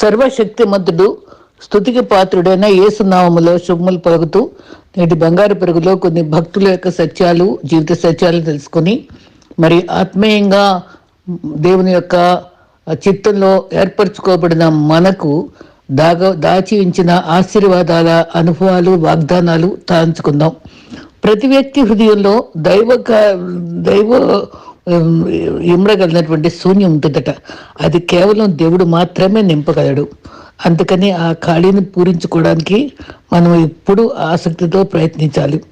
సర్వశక్తిమంతుడు స్థుతికి పాత్రుడైన ఏసునామములో శుభములు పలుకుతూ నేటి బంగారు పెరుగులో కొన్ని భక్తుల యొక్క సత్యాలు జీవిత సత్యాలు తెలుసుకొని మరి ఆత్మీయంగా దేవుని యొక్క చిత్తంలో ఏర్పరచుకోబడిన మనకు దాగ దాచి ఉంచిన ఆశీర్వాదాల అనుభవాలు వాగ్దానాలు తాంచుకుందాం. ప్రతి వ్యక్తి హృదయంలో దైవ కా- దైవ ఇమ్మడగలిగినటువంటి శూన్యం ఉంటుందట. అది కేవలం దేవుడు మాత్రమే నింపగలడు. అందుకని ఆ ఖాళీని పూరించుకోవడానికి మనం ఎప్పుడు ఆసక్తితో ప్రయత్నించాలి.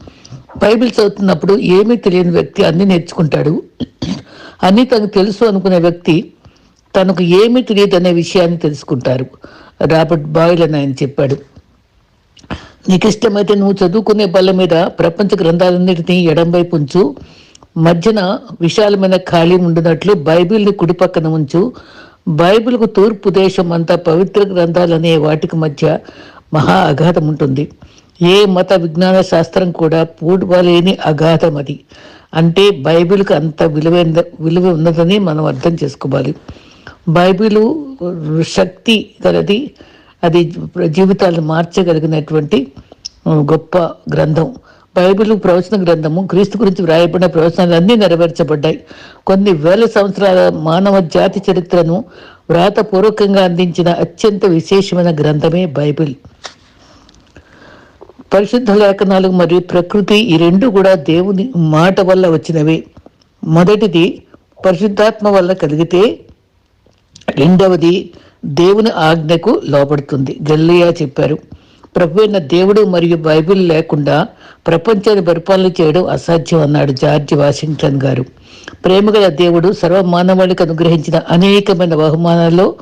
బైబిల్ చదువుతున్నప్పుడు ఏమీ తెలియని వ్యక్తి అన్ని నేర్చుకుంటాడు. అన్నీ తనకు తెలుసు అనుకునే వ్యక్తి తనకు ఏమీ తెలియదు అనే విషయాన్ని తెలుసుకుంటారు. రాబర్ట్ బాయిల్ అని ఆయన చెప్పాడు. నీకు ఇష్టమైతే నువ్వు చదువుకునే బల్ల మీద ప్రపంచ గ్రంథాలన్నిటినీ ఎడంవైపు ఉంచు. మధ్యన విశాలమైన ఖాళీ ఉండినట్లు బైబిల్ని కుడి పక్కన ఉంచు. బైబిల్కు తూర్పు దేశం అంతా పవిత్ర గ్రంథాలనే వాటికి మధ్య మహా అఘాతం ఉంటుంది. ఏ మత విజ్ఞాన శాస్త్రం కూడా పూడవలేని అఘాతం అది. అంటే బైబిల్కి అంత విలువైన విలువ ఉన్నదని మనం అర్థం చేసుకోవాలి. బైబిలు శక్తి గలది అది జీవితాలను మార్చగలిగినటువంటి గొప్ప గ్రంథం. బైబిల్ ప్రవచన గ్రంథము క్రీస్తు గురించి వ్రాయబడిన ప్రవచనాలు అన్నీ నెరవేర్చబడ్డాయి. కొన్ని వేల సంవత్సరాల మానవ జాతి చరిత్రను వ్రాతపూర్వకంగా అందించిన అత్యంత విశేషమైన గ్రంథమే బైబిల్. పరిశుద్ధ లేఖనాలు మరియు ప్రకృతి ఈ రెండు కూడా దేవుని మాట వల్ల వచ్చినవే. మొదటిది పరిశుద్ధాత్మ వల్ల కలిగితే రెండవది దేవుని ఆజ్ఞకు లోపడుతుంది గల్లియా చెప్పారు. ప్రభు అయిన దేవుడు మరియు బైబిల్ లేకుండా ప్రపంచాన్ని పరిపాలన చేయడం అసాధ్యం అన్నాడు జార్జ్ వాషింగ్టన్ గారు. ప్రేమగల దేవుడు సర్వ మానవాళికి అనుగ్రహించిన అనేకమైన బహుమానాల్లో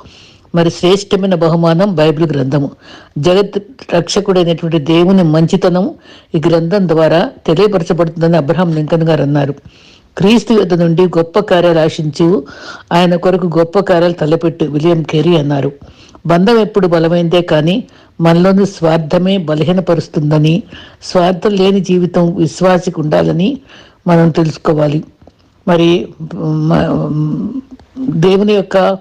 మరి శ్రేష్టమైన బహుమానం బైబిల్ గ్రంథము. జగత్ రక్షకుడైనటువంటి దేవుని మంచితనం ఈ గ్రంథం ద్వారా తెలియపరచబడుతుందని అబ్రహాం లింకన్ గారు అన్నారు. క్రీస్తు యుద్ధ నుండి గొప్ప కార్యాలు ఆశించు ఆయన కొరకు గొప్ప కార్యాలు తలపెట్టు విలియం కెరీ అన్నారు. బంధం ఎప్పుడు బలమైందే కానీ మనలోని స్వార్థమే బలహీనపరుస్తుందని స్వార్థం లేని జీవితం విశ్వాసికి ఉండాలని మనం తెలుసుకోవాలి. మరి దేవుని యొక్క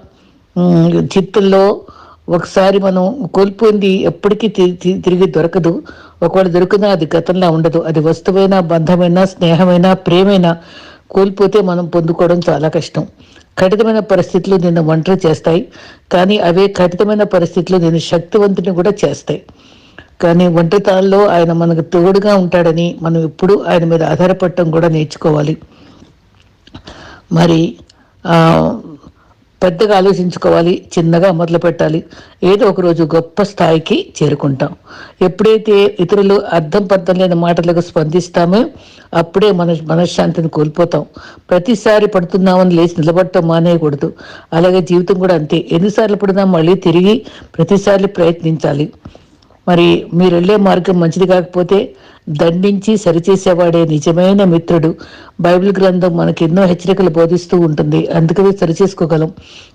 చిత్తుల్లో చిత్తంలో ఒకసారి మనం కోల్పోయింది ఎప్పటికీ తి- తిరిగి దొరకదు. ఒకవేళ దొరికినా అది గతంలో ఉండదు. అది వస్తువైనా బంధమైనా స్నేహమైనా ప్రేమైనా కోల్పోతే మనం పొందుకోవడం చాలా కష్టం. కఠినమైన పరిస్థితులు నిన్ను ఒంటరి చేస్తాయి. కానీ అవే కఠితమైన పరిస్థితులు నేను శక్తివంతుని కూడా చేస్తాయి. కానీ ఒంటరితనంలో ఆయన మనకు తోడుగా ఉంటాడని మనం ఎప్పుడు ఆయన మీద ఆధారపడటం కూడా నేర్చుకోవాలి. మరి పెద్దగా ఆలోచించుకోవాలి చిన్నగా మొదలు పెట్టాలి. ఏదో ఒక రోజు గొప్ప స్థాయికి చేరుకుంటాం. ఎప్పుడైతే ఇతరులు అర్థం పర్థం లేని మాటలకు స్పందిస్తామో అప్పుడే మన మనశ్శాంతిని కోల్పోతాం. ప్రతిసారి పడుతున్నామని లేచి నిలబడటం మానేయకూడదు. అలాగే జీవితం కూడా అంతే. ఎన్నిసార్లు పడినా మళ్ళీ తిరిగి ప్రతిసారి ప్రయత్నించాలి. మరి మీరు వెళ్ళే మార్గం మంచిది కాకపోతే దండించి సరిచేసేవాడే నిజమైన మిత్రుడు. బైబిల్ గ్రంథం మనకి ఎన్నో హెచ్చరికలు బోధిస్తూ ఉంటుంది. అందుకనే సరిచేసుకోగలం.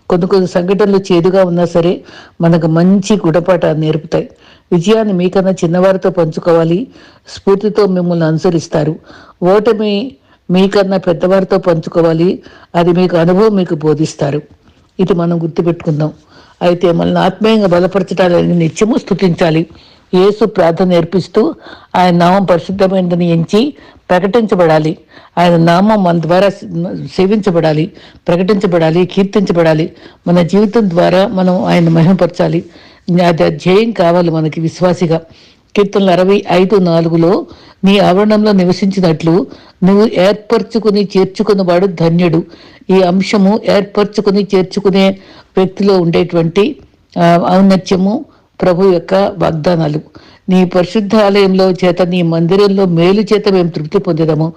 కొన్ని కొన్ని సంఘటనలు చేదుగా ఉన్నా సరే మనకు మంచి గుణపాఠాన్ని నేర్పుతాయి. విజయాన్ని మీకన్నా చిన్నవారితో పంచుకోవాలి. స్ఫూర్తితో మిమ్మల్ని అనుసరిస్తారు. ఓటమి మీకన్నా పెద్దవారితో పంచుకోవాలి. అది మీకు అనుభవం మీకు బోధిస్తారు. ఇది మనం గుర్తుపెట్టుకుందాం. అయితే మనల్ని ఆత్మీయంగా బలపరచడానికి నిత్యము స్థుతించాలి యేసు ప్రార్థన నేర్పిస్తూ ఆయన నామం పరిశుద్ధమైనదని ఎంచి ప్రకటించబడాలి. ఆయన నామం మన ద్వారా సేవించబడాలి ప్రకటించబడాలి కీర్తించబడాలి. మన జీవితం ద్వారా మనం ఆయన మహిమపరచాలి. అది ధ్యేయం కావాలి మనకి విశ్వాసిగా. కీర్తనలు అరవై ఐదు నాలుగులో నీ ఆవరణంలో నివసించినట్లు నువ్వు ఏర్పరచుకుని చేర్చుకున్నవాడు ధన్యుడు. ఈ అంశము ఏర్పరచుకుని చేర్చుకునే వ్యక్తిలో ఉండేటువంటి ఔన్నత్యము ప్రభు యొక్క వాగ్దానాలు. నీ పరిశుద్ధ ఆలయంలో చేత నీ మందిరంలో మేలు చేత మేము తృప్తి పొందడము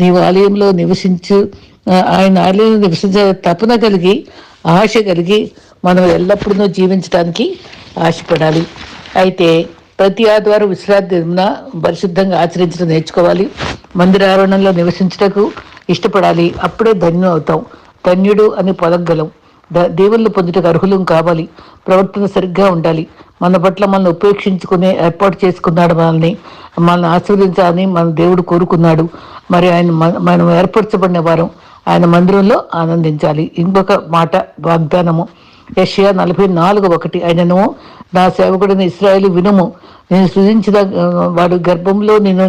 నీవు ఆలయంలో నివసించు ఆయన ఆలయంలో నివసించే తపన కలిగి ఆశ కలిగి మనం ఎల్లప్పుడూ జీవించడానికి ఆశపడాలి. అయితే ప్రతి ఆదివారం విశ్రాంతి దినమున పరిశుద్ధంగా ఆచరించడం నేర్చుకోవాలి. మందిర ఆవరణంలో నివసించటకు ఇష్టపడాలి. అప్పుడే ధన్యం అవుతాం. ధన్యుడు అని పొలగలం ద- దేవుళ్ళు పొందుటకు అర్హులం కావాలి. ప్రవర్తన సరిగ్గా ఉండాలి. మన పట్ల మనల్ని ఉపేక్షించుకునే ఏర్పాటు చేసుకున్నాడు మనల్ని. మనల్ని ఆశీర్వదించాలని మన దేవుడు కోరుకున్నాడు. మరి ఆయన మన- మనం ఏర్పరచబడిన వారం ఆయన మందిరంలో ఆనందించాలి. ఇంకొక మాట వాగ్దానము. యషియా నలభై నాలుగు ఒకటి. ఆయనను నా సేవకుడిని ఇస్రాయేల్ వినుము. నేను సృజించిన వాడు గర్భంలో నేను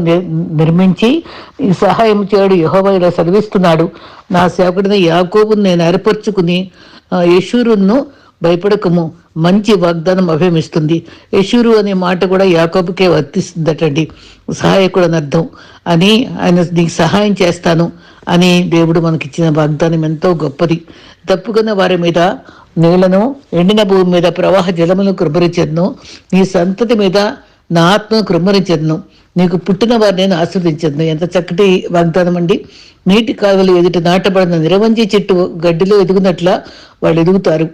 నిర్మించి సహాయం చేయడు యహోవ ఇలా సెలవిస్తున్నాడు. నా సేవకుడిని యాకోబుని నేను ఏర్పరచుకుని యశూరును భయపడకము. మంచి వాగ్దానం అభిమిస్తుంది. యశూరు అనే మాట కూడా యాకోబుకే వర్తిస్తుందటండి. సహాయకుడు అని అర్థం. అని ఆయన నీకు సహాయం చేస్తాను అని దేవుడు మనకిచ్చిన వాగ్దానం ఎంతో గొప్పది. తప్పుకున్న వారి మీద నీళ్ళను ఎండిన భూమి మీద ప్రవాహ జలమును కృపరించను నీ సంతతి మీద నా ఆత్మను కృమ్మరించను నీకు పుట్టిన వారిని నేను ఆస్వాదించను ఎంత చక్కటి వాగ్దానం అండి. నీటి కాలువలు ఎదుటి నాటబడిన నిరవంజి చెట్టు గడ్డిలో ఎదుగునట్ల వాళ్ళు ఎదుగుతారు.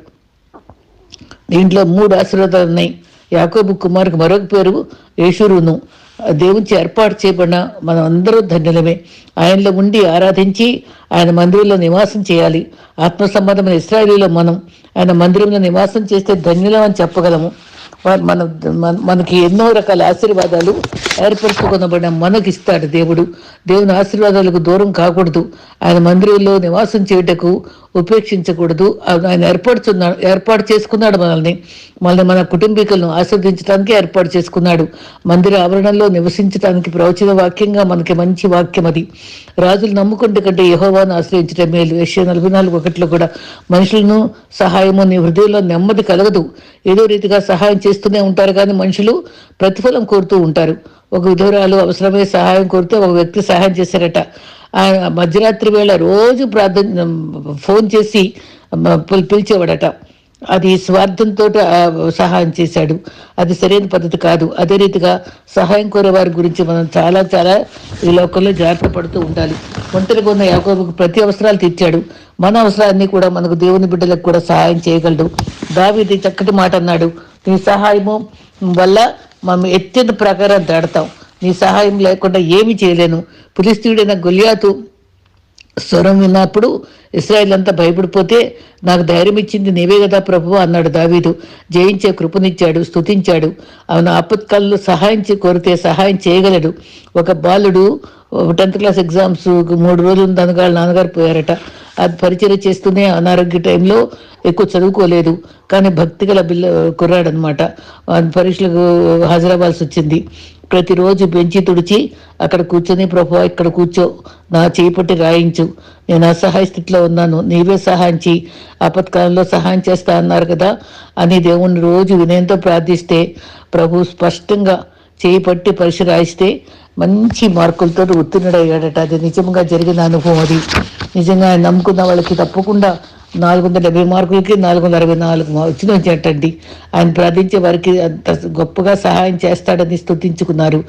దీంట్లో మూడు ఆశీర్వాదాలు ఉన్నాయి. యాకోబు కుమార్కి మరొక పేరు యేషురును. దేవునికి ఏర్పాటు చేయబడిన మనం అందరూ ధన్యులమే. ఆయనలో ఉండి ఆరాధించి ఆయన మందిరంలో నివాసం చేయాలి. ఆత్మ సంబంధమైన ఇస్రాయలీలో మనం ఆయన మందిరంలో నివాసం చేస్తే ధన్యులం అని చెప్పగలము. మన మనకి ఎన్నో రకాల ఆశీర్వాదాలు ఏర్పరచుకునబడిన మనకి ఇస్తాడు దేవుడు. దేవుని ఆశీర్వాదాలకు దూరం కాకూడదు. ఆయన మందిరంలో నివాసం చేయుటకు ఉపేక్షించకూడదు. ఆయన ఏర్పడుచున్నాడు ఏర్పాటు చేసుకున్నాడు మనల్ని. మనల్ని మన కుటుంబీకులను ఆస్వాదించడానికి ఏర్పాటు చేసుకున్నాడు. మందిర ఆవరణలో నివసించడానికి ప్రవచన వాక్యంగా మనకి మంచి వాక్యం అది. రాజులు నమ్ముకుంటే కంటే యహోవాను ఆశ్రయించడం మేలు. ఏషియా నలభై నాలుగు ఒకటిలో కూడా మనుషులను సహాయము నీ హృదయంలో నెమ్మది కలగదు. ఏదో రీతిగా సహాయం చేస్తూనే ఉంటారు కానీ మనుషులు ప్రతిఫలం కోరుతూ ఉంటారు. ఒక విధురాలు అవసరమే సహాయం కోరితే ఒక వ్యక్తి సహాయం చేశారట. మధ్యరాత్రి వేళ రోజు ప్రార్థన ఫోన్ చేసి పిలిచేవాడట. అది స్వార్థంతో సహాయం చేశాడు. అది సరైన పద్ధతి కాదు. అదే రీతిగా సహాయం కోరే వారి గురించి మనం చాలా చాలా ఈ లోకంలో జాగ్రత్త పడుతూ ఉండాలి. ఒంటరిగా ఉన్న యాకోబుకు ప్రతి అవసరాలు తీర్చాడు. మన అవసరాన్ని కూడా మనకు దేవుని బిడ్డలకు కూడా సహాయం చేయగలడు. దావిది చక్కటి మాట అన్నాడు. నీ సహాయము వల్ల మనం ఎత్తిన ప్రకారం దాడతాం. నీ సహాయం లేకుండా ఏమి చేయలేను. పులిస్తీయుడైన గులియాతు స్వరం విన్నప్పుడు ఇస్రాయల్ అంతా భయపడిపోతే నాకు ధైర్యం ఇచ్చింది నీవే కదా ప్రభు అన్నాడు దావీదు. జయించే కృపనిచ్చాడు స్థుతించాడు అవన ఆపత్కాలంలో సహాయం కోరితే సహాయం చేయగలడు. ఒక బాలుడు టెన్త్ క్లాస్ ఎగ్జామ్స్ మూడు రోజులు తనగాళ్ళు నాన్నగారు పోయారట. అది పరిచయం చేస్తూనే అనారోగ్య టైంలో ఎక్కువ చదువుకోలేదు. కానీ భక్తి గల బిల్ల కుర్రాడనమాట పరీక్షలకు హాజరవ్వాల్సి వచ్చింది. ప్రతిరోజు బెంచి తుడిచి అక్కడ కూర్చొని ప్రభు ఇక్కడ కూర్చో. నా చేపట్టి రాయించు. నేను అసహాయ స్థితిలో ఉన్నాను. నీవే సహాయం చేయి ఆపత్కాలంలో సహాయం చేస్తా అన్నారు కదా అని దేవుణ్ణి రోజు వినయంతో ప్రార్థిస్తే ప్రభు స్పష్టంగా చేపట్టి పరీక్ష రాయిస్తే మంచి మార్కులతో ఉత్తీర్ణుడయ్యాడట అది నిజంగా జరిగిన అనుభవం అది. నిజంగా నమ్ముకున్న వాళ్ళకి తప్పకుండా నాలుగు వందల డెబ్బై మార్కులకి నాలుగు వందల అరవై నాలుగు వచ్చిన వచ్చేటండి ఆయన ప్రార్థించే వారికి అంత గొప్పగా సహాయం చేస్తాడని స్థుతించుకున్నారు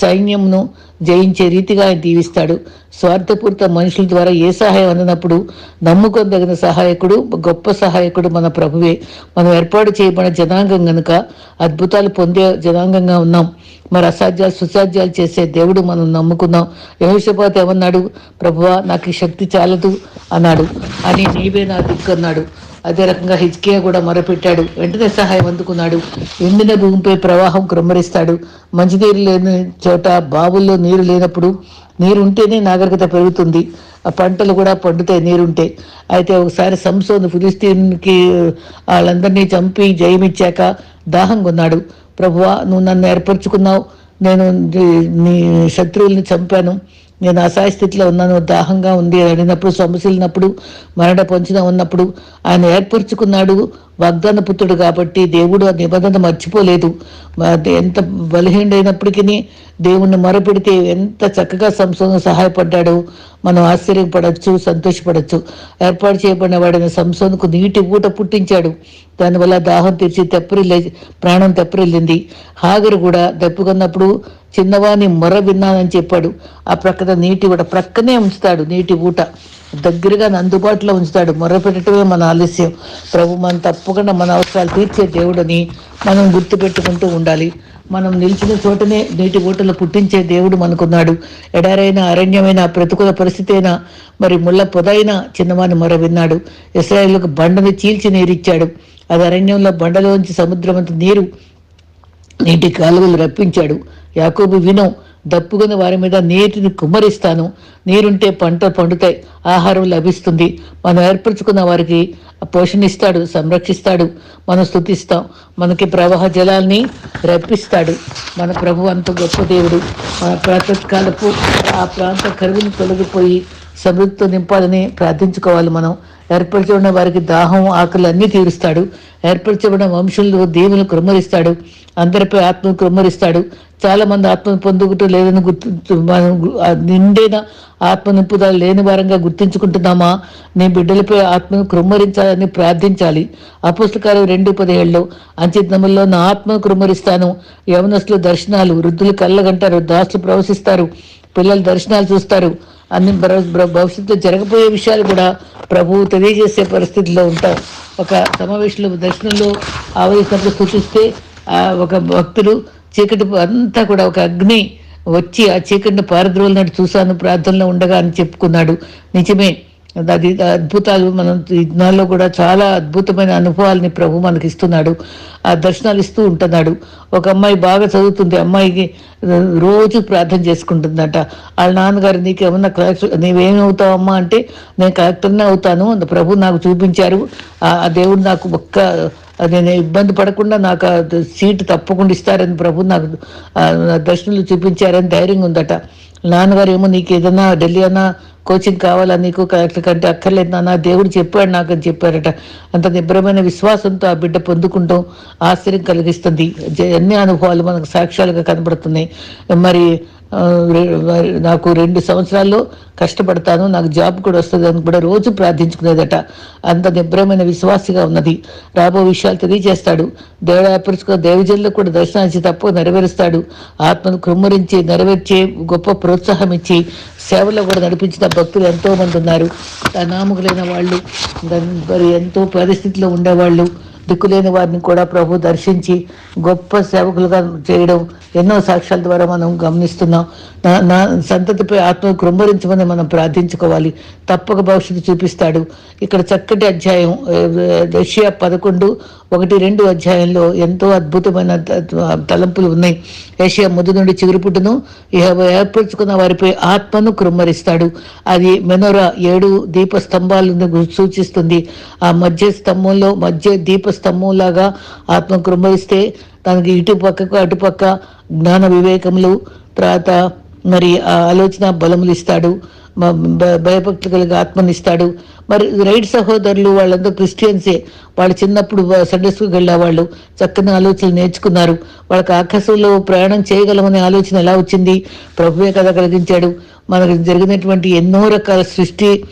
సైన్యంను జయించే రీతిగా ఆయన దీవిస్తాడు. స్వార్థపూరిత మనుషుల ద్వారా ఏ సహాయం అందినప్పుడు నమ్ముకొనదగిన సహాయకుడు గొప్ప సహాయకుడు మన ప్రభువే. మనం ఏర్పాటు చేయబడిన జనాంగం గనుక అద్భుతాలు పొందే జనాంగంగా ఉన్నాం. మరి అసాధ్యాలు సుసాధ్యాలు చేసే దేవుడు మనం నమ్ముకున్నాం. యహోషపాత ఏమన్నాడు? ప్రభువా నాకు ఈ శక్తి చాలదు అన్నాడు. అని నీవే నా దిక్కు అన్నాడు. అదే రకంగా హిజ్కియా కూడా మొరపెట్టాడు. వెంటనే సహాయం అందుకున్నాడు. ఎండిన భూమిపై ప్రవాహం క్రమరిస్తాడు. మంచినీరు లేని చోట బావుల్లో నీరు లేనప్పుడు నీరు ఉంటేనే నాగరికత పెరుగుతుంది. ఆ పంటలు కూడా పండుతాయి నీరుంటే. అయితే ఒకసారి సంసోను ఫిలిస్తీన్కి వాళ్ళందరినీ చంపి జయమిచ్చాక దాహం కొన్నాడు. ప్రభువా నువ్వు నన్ను ఏర్పరచుకున్నావు. నేను నీ శత్రువుల్ని చంపాను. నేను అసహాయ స్థితిలో ఉన్నాను దాహంగా ఉంది అడిగినప్పుడు సొమ్మసిల్లినప్పుడు మరణ పొంచిన ఉన్నప్పుడు ఆయన ఏర్పరచుకున్నాడు వాగ్దాన పుత్రుడు కాబట్టి దేవుడు ఆ నిబంధన మర్చిపోలేదు. ఎంత బలహీనైనప్పటికీ దేవుణ్ణి మొరపెడితే ఎంత చక్కగా సంసోను సహాయపడ్డాడో మనం ఆశ్చర్యపడచ్చు సంతోషపడచ్చు. ఏర్పాటు చేయబడిన వాడిని సంసోనుకు నీటి ఊట పుట్టించాడు. దానివల్ల దాహం తెరిచి తెప్పరిల్లే ప్రాణం తెప్పరిల్లింది. హాగరు కూడా దెప్పుకున్నప్పుడు చిన్నవాని మొర విన్నానని చెప్పాడు. ఆ ప్రక్కన నీటి ఊట ప్రక్కనే ఉంచుతాడు నీటి ఊట. దగ్గరగా అందుబాటులో ఉంచుతాడు. మొరపెట్టడమే మన ఆలస్యం. ప్రభు మనం తప్పకుండా మన అవసరాలు తీర్చే దేవుడని మనం గుర్తుపెట్టుకుంటూ ఉండాలి. మనం నిలిచిన చోటనే నీటి ఊటలు పుట్టించే దేవుడు మనకున్నాడు. ఎడారైన అరణ్యమైన ప్రతికూల పరిస్థితి అయినా మరి ముళ్ళ పొదైన చిన్నవాని మొర విన్నాడు. ఇస్రాయేల్కు బండని చీల్చి నీరిచ్చాడు. అది అరణ్యంలో బండలోంచి సముద్రమంత నీరు నీటి కాలువలు రప్పించాడు. యాకోబు విను దప్పుకున్న వారి మీద నీటిని కుమ్మరిస్తాను. నీరుంటే పంట పండుతాయి ఆహారం లభిస్తుంది. మనం ఏర్పరచుకున్న వారికి పోషణిస్తాడు సంరక్షిస్తాడు. మనం స్థుతిస్తాం. మనకి ప్రవాహ జలాల్ని రప్పిస్తాడు. మన ప్రభు అంత గొప్ప దేవుడు. మన ప్రాతకాలపు ఆ ప్రాంత కరువును తొలగిపోయి సమృద్ధితో నింపాలని ప్రార్థించుకోవాలి మనం. ఏర్పరచబడిన వారికి దాహం ఆకలి అన్నీ తీరుస్తాడు. ఏర్పరచబడిన వంశంలో దేవుని కృమ్మరిస్తాడు అందరిపై ఆత్మను కృమ్మరిస్తాడు చాలా మంది ఆత్మను పొందుకుంటూ లేదని గుర్తు నిండైన ఆత్మ నింపుదల లేని వారంగా గుర్తించుకుంటున్నామా? నీ బిడ్డలపై ఆత్మను కృమ్మరించాలని ప్రార్థించాలి. అపుస్తకాలు రెండు పదిహేళ్ళు అంచితముల్లో నా ఆత్మను కృమ్మరిస్తాను యవనస్తులు దర్శనాలు వృద్ధులు కళ్ళగంటారు దాసులు ప్రవశిస్తారు. పిల్లలు దర్శనాలు చూస్తారు. అన్ని భవిష్యత్తులో జరగబోయే విషయాలు కూడా ప్రభువు తెలియజేసే పరిస్థితిలో ఉంటాం. ఒక సమావేశంలో దర్శనంలో ఆవరించినప్పుడు సూచిస్తే ఆ ఒక భక్తుడు చీకటి అంతా కూడా ఒక అగ్ని వచ్చి ఆ చీకటిని పారద్రోలినట్టు చూశాను ప్రార్థనలో ఉండగా అని చెప్పుకున్నాడు. నిజమే అది అద్భుతాలు. మనం ఈ దినాల్లో కూడా చాలా అద్భుతమైన అనుభవాలని ప్రభు మనకి ఇస్తున్నాడు ఆ దర్శనాలు ఇస్తూ ఉంటున్నాడు. ఒక అమ్మాయి బాగా చదువుతుంది. అమ్మాయికి రోజు ప్రార్థన చేసుకుంటుందట. వాళ్ళ నాన్నగారు నీకేమన్నా కలెక్టర్ నీవేమవుతావు అమ్మా అంటే నేను కలెక్టర్నే అవుతాను. అంత ప్రభు నాకు చూపించారు. ఆ దేవుడు నాకు ఒక్క నేను ఇబ్బంది పడకుండా నాకు ఆ సీటు తప్పకుండా ఇస్తారని ప్రభు నాకు దర్శనాలు చూపించారని ధైర్యంగా ఉందట. నాన్నగారు ఏమో నీకు ఏదైనా ఢిల్లీ అన్నా కోచింగ్ కావాలా నీకు? కలెక్టర్ కంటే అక్కర్లేదు నాన్న. దేవుడు చెప్పాడు నాకు అని చెప్పారట. అంత నిబ్రమైన విశ్వాసంతో ఆ బిడ్డ పొందుకుంటాం. ఆశ్చర్యం కలిగిస్తుంది. అన్ని అనుభవాలు మనకు సాక్ష్యాలుగా కనబడుతున్నాయి. మరి నాకు రెండు సంవత్సరాల్లో కష్టపడతాను నాకు జాబ్ కూడా వస్తుంది అని కూడా రోజు ప్రార్థించుకునేదట. అంత నిబ్రమైన విశ్వాసిగా ఉన్నది. రాబో విషయాలు తెలియజేస్తాడు. దేవుడు ఏర్పరచుకో దేవజల్లో కూడా దర్శనానికి తప్పు నెరవేరుస్తాడు. ఆత్మను కృమ్మరించి నెరవేర్చే గొప్ప ప్రోత్సాహం ఇచ్చి సేవలో కూడా నడిపించిన భక్తులు ఎంతోమంది ఉన్నారు. అనామకులైన వాళ్ళు మరి ఎంతో పరిస్థితిలో ఉండేవాళ్ళు దిక్కులేని వారిని కూడా ప్రభు దర్శించి గొప్ప సేవకులుగా చేయడం ఎన్నో సాక్ష్యాల ద్వారా మనం గమనిస్తున్నాం. నా నా సంతతిపై ఆత్మ కృంభరించమని మనం ప్రార్థించుకోవాలి. తప్పక భవిష్యత్తు చూపిస్తాడు. ఇక్కడ చక్కటి అధ్యాయం రష్యా పదకొండు ఒకటి రెండు అధ్యాయంలో ఎంతో అద్భుతమైన త- తలంపులు ఉన్నాయి. ఏషియా ముద్దు నుండి చిగురుపుట్టును ఏర్పరచుకున్న వారిపై ఆత్మను కృమ్మరిస్తాడు అది మెనోరా ఏడు దీప స్తంభాలను సూచిస్తుంది. ఆ మధ్య స్తంభంలో మధ్య దీప స్తంభంలాగా ఆత్మ కృమ్మరిస్తే దానికి ఇటుపక్కకు అటుపక్క జ్ఞాన వివేకములు తర్వాత మరి ఆ ఆలోచన బలములు ఇస్తాడు. భయభక్తులు కలిగి ఆత్మనిస్తాడు. మరి రైట్ సహోదరులు వాళ్ళందరూ క్రిస్టియన్సే. వాళ్ళు చిన్నప్పుడు సండే స్కూల్కి వెళ్ళేవాళ్ళు చక్కని ఆలోచనలు నేర్చుకున్నారు. వాళ్ళకి ఆకాశంలో ప్రయాణం చేయగలమనే ఆలోచన ఎలా వచ్చింది? ప్రభువే కథ కలిగించాడు. మనకు జరిగినటువంటి ఎన్నో రకాల సృష్టి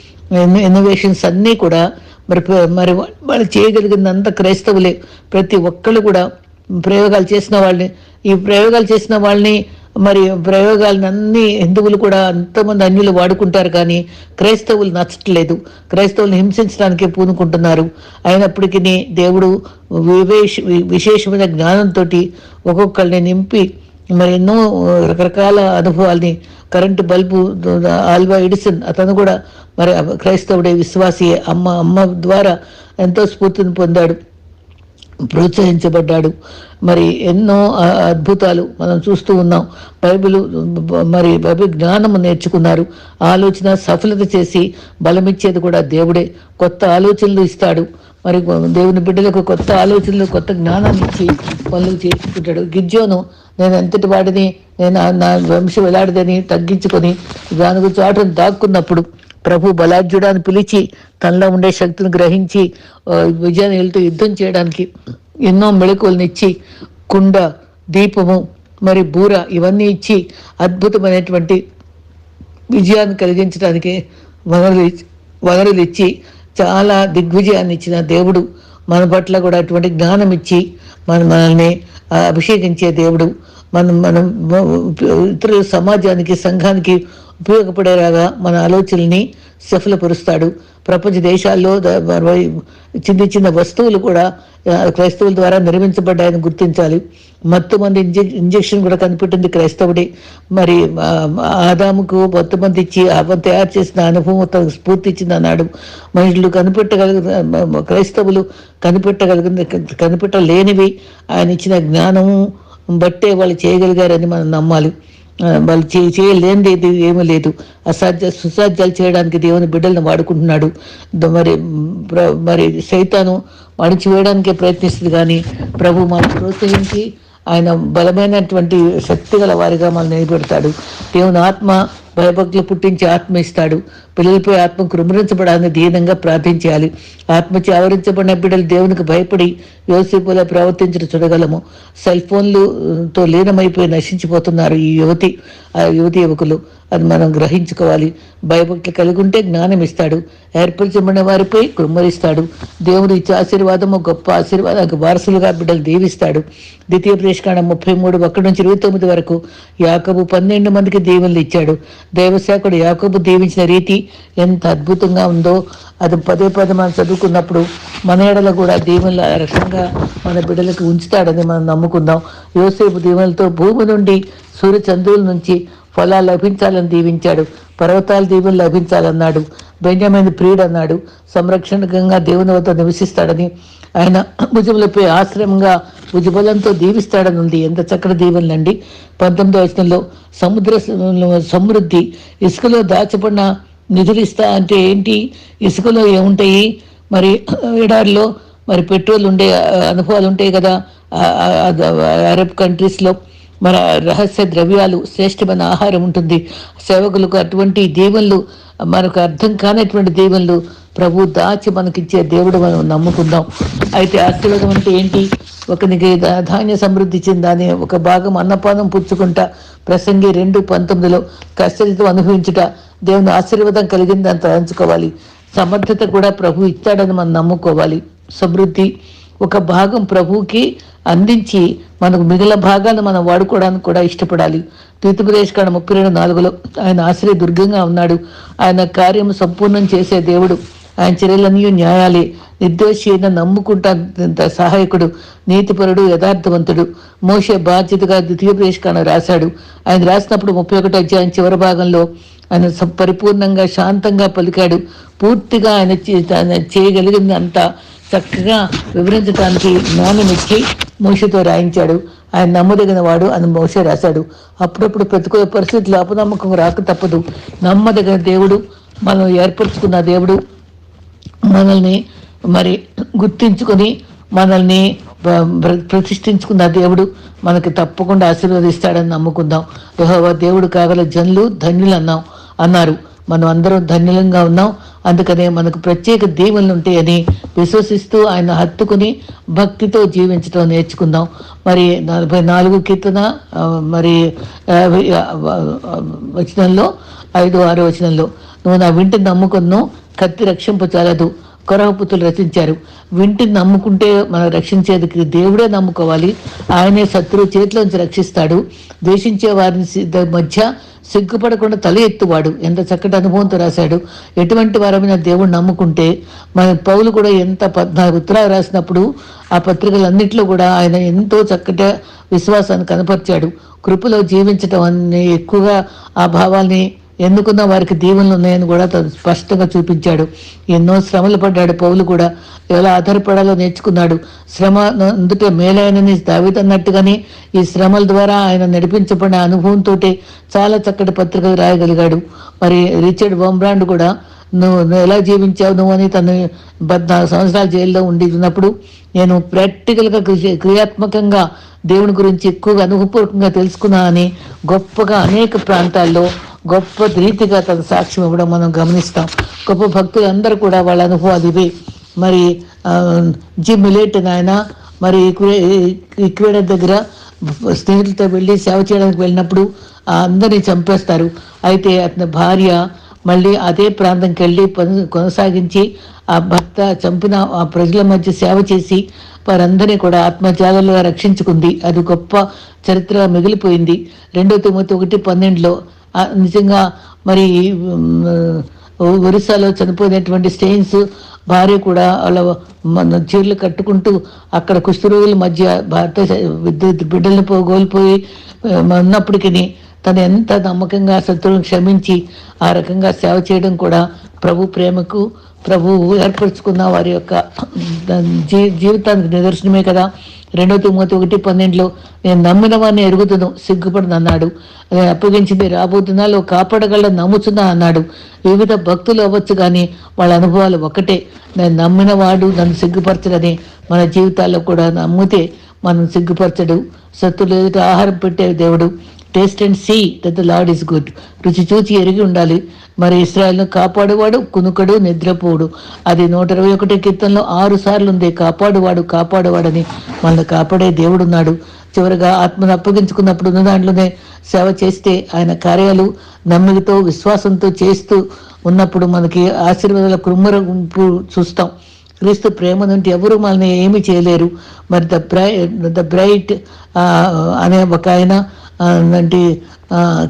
ఇన్నోవేషన్స్ అన్నీ కూడా మరి ప్ర- మరి వా- వాళ్ళు చేయగలిగినంత క్రైస్తవులే. ప్రతి ఒక్కళ్ళు కూడా ప్రయోగాలు చేసిన వాళ్ళని ఈ ప్రయోగాలు చేసిన వాళ్ళని మరి ప్రయోగాలను అన్ని హిందువులు కూడా అంతమంది అన్యులు వాడుకుంటారు కానీ క్రైస్తవులు నచ్చట్లేదు. క్రైస్తవులను హింసించడానికి పూనుకుంటున్నారు. అయినప్పటికీ దేవుడు వివేష విశేషమైన జ్ఞానంతో ఒక్కొక్కరిని నింపి మరి ఎన్నో రకరకాల అనుభవాల్ని కరెంటు బల్బు ఆల్వా ఎడిసన్ అతను కూడా మరి క్రైస్తవుడే విశ్వాసి అమ్మ అమ్మ ద్వారా ఎంతో స్ఫూర్తిని పొందాడు. ప్రోత్సహించబడ్డాడు. మరి ఎన్నో అద్భుతాలు మనం చూస్తూ ఉన్నాం. బైబిల్ మరి బైబిల్ జ్ఞానము నేర్చుకున్నారు. ఆలోచన సఫలత చేసి బలమిచ్చేది కూడా దేవుడే. కొత్త ఆలోచనలు ఇస్తాడు. మరి దేవుని బిడ్డలకు కొత్త ఆలోచనలు కొత్త జ్ఞానాన్ని ఇచ్చి పనులు చేసుకుంటాడు. గిజ్జోను నేను ఎంతటి వాడిని నేను నా- వంశం ఎలాడిదని తగ్గించుకొని దాని గురించి ఆటను దాక్కున్నప్పుడు ప్రభు బలాఢ్యుడాన్ని పిలిచి తనలో ఉండే శక్తిని గ్రహించి విజయాన్ని వెళ్తూ యుద్ధం చేయడానికి ఎన్నో మెళకువలను ఇచ్చి కుండ దీపము మరి బూర ఇవన్నీ ఇచ్చి అద్భుతమైనటువంటి విజయాన్ని కలిగించడానికి వనరులు వనరులు ఇచ్చి చాలా దిగ్విజయాన్ని ఇచ్చిన దేవుడు. మన పట్ల కూడా అటువంటి జ్ఞానం ఇచ్చి మన మనల్ని అభిషేకించే దేవుడు. మనం మనం ఇతరుల సమాజానికి సంఘానికి ఉపయోగపడేలాగా మన ఆలోచనల్ని సఫలపరుస్తాడు. ప్రపంచ దేశాల్లో చిన్న చిన్న వస్తువులు కూడా క్రైస్తవుల ద్వారా నిర్మించబడ్డాయని గుర్తించాలి. మత్తు మంది ఇంజె ఇంజెక్షన్ కూడా కనిపెట్టింది క్రైస్తవుడే. మరి ఆదాముకు మత్తు మంది ఇచ్చి అవన్ తయారు చేసిన అనుభవం తనకు స్ఫూర్తి ఇచ్చింది అన్నాడు. మనుషులు కనిపెట్టగలిగిన క్రైస్తవులు కనిపెట్టగలిగిన కనిపెట్టలేనివి. ఆయన ఇచ్చిన జ్ఞానము బట్టే వాళ్ళు చేయగలిగారని మనం నమ్మాలి. వాళ్ళు చే చేయలేనిది ఇది ఏమీ లేదు. అసాధ్య సుసాధ్యాలు చేయడానికి దేవుని బిడ్డలను వాడుకుంటున్నాడు. మరి ప్ర- మరి సైతాను అణిచివేయడానికే ప్రయత్నిస్తుంది కానీ ప్రభు మనం ప్రోత్సహించి ఆయన బలమైనటువంటి శక్తి గల వారిగా మనల్ని నిలబెడతాడు. దేవుని ఆత్మ భయభక్తులు పుట్టించి ఆత్మ ఇస్తాడు పిల్లలపై ఆత్మ కృమరించబడాలని దీనంగా ప్రార్థించాలి ఆత్మచి ఆవరించబడిన బిడ్డలు దేవునికి భయపడి యోసేపులా ప్రవర్తించడం చూడగలము. సెల్ ఫోన్లుతో లీనమైపోయి నశించిపోతున్నారు ఈ యువతి ఆ యువతి యువకులు. అది మనం గ్రహించుకోవాలి. భయభక్తులు కలిగి ఉంటే జ్ఞానం ఇస్తాడు. ఏర్పరచబడిన వారిపై కుమ్మరిస్తాడు దేవుడు ఇచ్చే ఆశీర్వాదము గొప్ప ఆశీర్వాదానికి వారసులుగా బిడ్డలు దీవిస్తాడు. ద్వితీయ ప్రదేశకాండం ముప్పై మూడు ఒకటి నుంచి ఇరవై తొమ్మిది వరకు యాకబు పన్నెండు మందికి దీవెనలు ఇచ్చాడు. దేవసేకుడు యాకబు దీవించిన రీతి ఎంత అద్భుతంగా ఉందో అది పదే పదే మనం చదువుకున్నప్పుడు మన ఏడలో కూడా దీవెనలు ఆ రకంగా మన బిడ్డలకు ఉంచుతాడని మనం నమ్ముకుందాం. యోసేపు దీవెనలతో భూమి నుండి సూర్య చంద్రుల నుంచి ఫలాలు లభించాలని దీవించాడు. పర్వతాల దీవెనలు లభించాలన్నాడు. బెంజమైన ప్రియుడు అన్నాడు. సంరక్షణకంగా దేవుని వద్ద నివసిస్తాడని ఆయన భుజములపై ఆశ్రమంగా భుజబలంతో దీవిస్తాడని ఉంది ఎంత చక్కటి దీవెనలండి. పంతొమ్మిదో వచనంలో సముద్ర సమృద్ధి ఇసుకలో దాచబడిన నిధులు ఇస్తా అంటే ఏంటి? ఇసుకలో ఏముంటాయి? మరి ఎడారిలో మరి పెట్రోల్ ఉండే అనుభవాలు ఉంటాయి కదా అరబ్ కంట్రీస్లో. మన రహస్య ద్రవ్యాలు శ్రేష్టమైన ఆహారం ఉంటుంది. సేవకులకు అటువంటి దీవెనలు మనకు అర్థం కానటువంటి దీవెనలు ప్రభు దాచి మనకిచ్చే దేవుడు మనం నమ్ముకుందాం. అయితే ఆశీర్వాదం అంటే ఏంటి? ఒకనికి ధాన్య సమృద్ధి చెందాని ఒక భాగం అన్నపానం పుచ్చుకుంటా ప్రసంగి రెండు పంతొమ్మిదిలో కష్టతో అనుభవించుట దేవుని ఆశీర్వాదం కలిగింది అంత తలంచుకోవాలి సమర్థత కూడా ప్రభు ఇచ్చాడని మనం నమ్ముకోవాలి. సమృద్ధి ఒక భాగం ప్రభువుకి అందించి మనకు మిగిలిన భాగాన్ని మనం వాడుకోవడానికి కూడా ఇష్టపడాలి. తీర్థుప్రదేశ్ కాడ ముప్పై రెండు నాలుగులో ఆయన ఆశ్రయ దుర్గంగా ఉన్నాడు. ఆయన కార్యం సంపూర్ణం చేసే దేవుడు. ఆయన చర్యలన్నీ న్యాయాలే. నిర్దోషి అయిన నమ్ముకుంటా సహాయకుడు నీతిపరుడు యథార్థవంతుడు. మోసే బాధ్యతగా ద్వితీయ కాండ రాశాడు. ఆయన రాసినప్పుడు ముప్పై ఒకటి అధ్యాయం చివరి భాగంలో ఆయన పరిపూర్ణంగా శాంతంగా పలికాడు. పూర్తిగా ఆయన చే- ఆయన చేయగలిగింది అంతా చక్కగా వివరించడానికి జ్ఞానం ఇచ్చి మోషతో రాయించాడు. ఆయన నమ్మదగిన వాడు అని మోసే రాశాడు. అప్పుడప్పుడు ప్రతికూల పరిస్థితులు అపనమ్మకం రాక తప్పదు. నమ్మదగిన దేవుడు మనం ఏర్పరచుకున్న దేవుడు మనల్ని మరి గుర్తించుకొని మనల్ని ప్రతిష్ఠించుకున్న దేవుడు మనకి తప్పకుండా ఆశీర్వదిస్తాడని నమ్ముకుందాం. యహోవా దేవుడు కాగల జనులు ధన్యులు అన్నాం అన్నారు. మనం అందరం ధన్యులంగా ఉన్నాం. అందుకనే మనకు ప్రత్యేక దీవెనలు ఉంటాయని విశ్వసిస్తూ ఆయన హత్తుకుని భక్తితో జీవించడం నేర్చుకుందాం. మరి నలభై నాలుగు కీర్తన మరి వచనంలో ఐదు ఆరు వచనంలో నువ్వు నా వింటిని నమ్ముకున్నావు కత్తి రక్షింపు చాలదు కొరవపుతులు రచించారు. వింటిని నమ్ముకుంటే మనం రక్షించేది దేవుడే నమ్ముకోవాలి. ఆయనే శత్రువు చేతిలోంచి రక్షిస్తాడు. ద్వేషించే వారిని మధ్య సిగ్గుపడకుండా తల ఎత్తువాడు. ఎంత చక్కటి అనుభవంతో రాశాడు. ఎటువంటి వారమైన దేవుడు నమ్ముకుంటే మన పౌలు కూడా ఎంత పద్నాలుగు ఉత్తరాలు రాసినప్పుడు ఆ పత్రికలన్నింటిలో కూడా ఆయన ఎంతో చక్కటి విశ్వాసాన్ని కనపరిచాడు. కృపలో జీవించటం అనే ఎక్కువగా ఆ భావాల్ని ఎందుకున్న వారికి దీవెనలు ఉన్నాయని కూడా తను స్పష్టంగా చూపించాడు. ఎన్నో శ్రమలు పడ్డాడు పౌలు కూడా. ఎలా ఆధారపడాలో నేర్చుకున్నాడు. శ్రమ అందుకే మేలైనని దావితన్నట్టుగానే ఈ శ్రమల ద్వారా ఆయన నడిపించబడిన అనుభవంతో చాలా చక్కటి పత్రికలు రాయగలిగాడు. మరి రిచర్డ్ బొంబ్రాండ్ కూడా నువ్వు ఎలా జీవించావు నువ్వు? అని తను పద్నాలుగు సంవత్సరాలు జైల్లో ఉండి ఉన్నప్పుడు నేను ప్రాక్టికల్గా క్రియాత్మకంగా దేవుని గురించి ఎక్కువగా అనుభవపూర్వకంగా తెలుసుకున్నా అని గొప్పగా అనేక ప్రాంతాల్లో గొప్ప రీతిగా తన సాక్ష్యం ఇవ్వడం మనం గమనిస్తాం. గొప్ప భక్తులు అందరూ కూడా వాళ్ళ అనుభవాలు ఇవే మరి జిమ్ మిలేట్ నాయన మరి ఈక్వేడర్ దగ్గర స్నేహితులతో వెళ్ళి సేవ చేయడానికి వెళ్ళినప్పుడు ఆ అందరినీ చంపేస్తారు. అయితే అతని భార్య మళ్ళీ అదే ప్రాంతంకి వెళ్ళి కొనసాగించి ఆ భర్త చంపిన ఆ ప్రజల మధ్య సేవ చేసి వారందరినీ కూడా ఆత్మత్యాగాలుగా రక్షించుకుంది. అది గొప్ప చరిత్ర మిగిలిపోయింది. రెండో తొమ్మిది ఒకటి పన్నెండులో నిజంగా మరి ఒరిస్సాలో చనిపోయినటువంటి స్టెయిన్స్ భార్య కూడా వాళ్ళ చీరలు కట్టుకుంటూ అక్కడ కుష్ఠరోగుల మధ్య భారత విద్యుత్ బిడ్డల్ని పో కోల్పోయి ఉన్నప్పటికీ తను ఎంత నమ్మకంగా శత్రువులను క్షమించి ఆ రకంగా సేవ చేయడం కూడా ప్రభు ప్రేమకు ప్రభు ఏర్పరచుకున్న వారి యొక్క జీ జీవితానికి నిదర్శనమే కదా. రెండో తిమ్మతి ఒకటి పన్నెండులో నేను నమ్మిన వాడిని ఎరుగుతును సిగ్గుపడను అన్నాడు. నేను అప్పగించింది రాబోతున్నాలో కాపాడగల నమ్ముతున్నా అన్నాడు. వివిధ భక్తులు అవ్వచ్చు కానీ వాళ్ళ అనుభవాలు ఒకటే నేను నమ్మిన వాడు నన్ను సిగ్గుపరచడని మన జీవితాల్లో కూడా నమ్మితే మనం సిగ్గుపరచడు. సత్తులు ఎదుట ఆహారం పెట్టే దేవుడు. Taste and see that the Lord is good రుచి చూచి ఎరిగి ఉండాలి. మరి ఇస్రాయల్ను కాపాడువాడు కునుకడు నిద్రపోడు. అది నూట ఇరవై ఒకటి కీర్తనలో ఆరు సార్లు ఉంది. కాపాడువాడు కాపాడువాడని మనల్ని కాపాడే దేవుడున్నాడు చివరిగా ఆత్మను అప్పగించుకున్నప్పుడు ఉన్న దాంట్లోనే సేవ చేస్తే ఆయన కార్యాలు నమ్మికతో విశ్వాసంతో చేస్తూ ఉన్నప్పుడు మనకి ఆశీర్వాదాల కుమ్మర గుంపు చూస్తాం. క్రీస్తు ప్రేమ నుండి ఎవరు మనల్ని ఏమి చేయలేరు. మరి ద బ్రై ద బ్రైట్ అనే ఒక ఆయన అంటే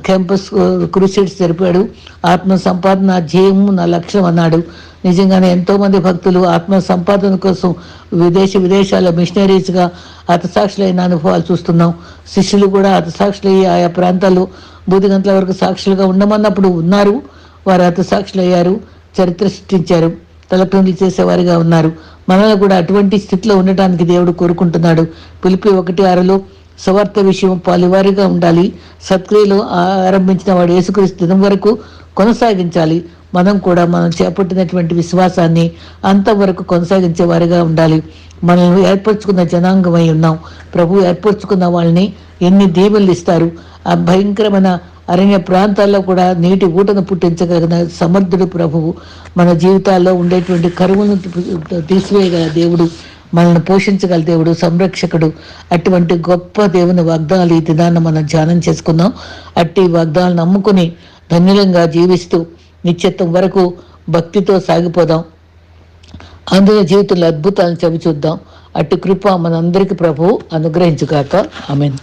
క్యాంపస్ క్రూసైడ్స్ జరిపాడు. ఆత్మ సంపాదన నా ధ్యేయము నా లక్ష్యం అన్నాడు. నిజంగానే ఎంతోమంది భక్తులు ఆత్మ సంపాదన కోసం విదేశ విదేశాల మిషనరీస్గా హతసాక్షులైన అనుభవాలు చూస్తున్నాం. శిష్యులు కూడా హతసాక్షులయ్యి ఆయా ప్రాంతాల్లో బూది గంటల వరకు సాక్షులుగా ఉండమన్నప్పుడు ఉన్నారు. వారు హతసాక్షులయ్యారు చరిత్ర సృష్టించారు తలక్రిందులు చేసేవారిగా ఉన్నారు. మనల్ని కూడా అటువంటి స్థితిలో ఉండటానికి దేవుడు కోరుకుంటున్నాడు. పిలిపి ఒకటి ఆరులో స్వార్థ విషయం పాలివారిగా ఉండాలి. సత్క్రియలు ఆరంభించిన వాడు యేసుక్రీస్తు దినం వరకు కొనసాగించాలి. మనం కూడా మనం చేపట్టినటువంటి విశ్వాసాన్ని అంతవరకు కొనసాగించే వారిగా ఉండాలి. మనల్ని ఏర్పరచుకున్న జనాంగమై ఉన్నాం. ప్రభు ఏర్పరచుకున్న వాళ్ళని ఎన్ని దీవెనలు ఇస్తారు. ఆ భయంకరమైన అరణ్య ప్రాంతాల్లో కూడా నీటి ఊటను పుట్టించగలిగిన సమర్థుడు ప్రభువు. మన జీవితాల్లో ఉండేటువంటి కరువును తీసివేయగల దేవుడు. మనల్ని పోషించగల దేవుడు సంరక్షకుడు. అటువంటి గొప్ప దేవుని వాగ్దానాలు ఈ దినాన్ని మనం ధ్యానం చేసుకుందాం. అట్టి వాగ్దానాలు నమ్ముకుని ధన్యులంగా జీవిస్తూ నిత్యత్వం వరకు భక్తితో సాగిపోదాం. అందులో జీవితంలో అద్భుతాలను చవి చూద్దాం అట్టి కృప మనందరికీ ప్రభు అనుగ్రహించుగాక. ఆమెన్.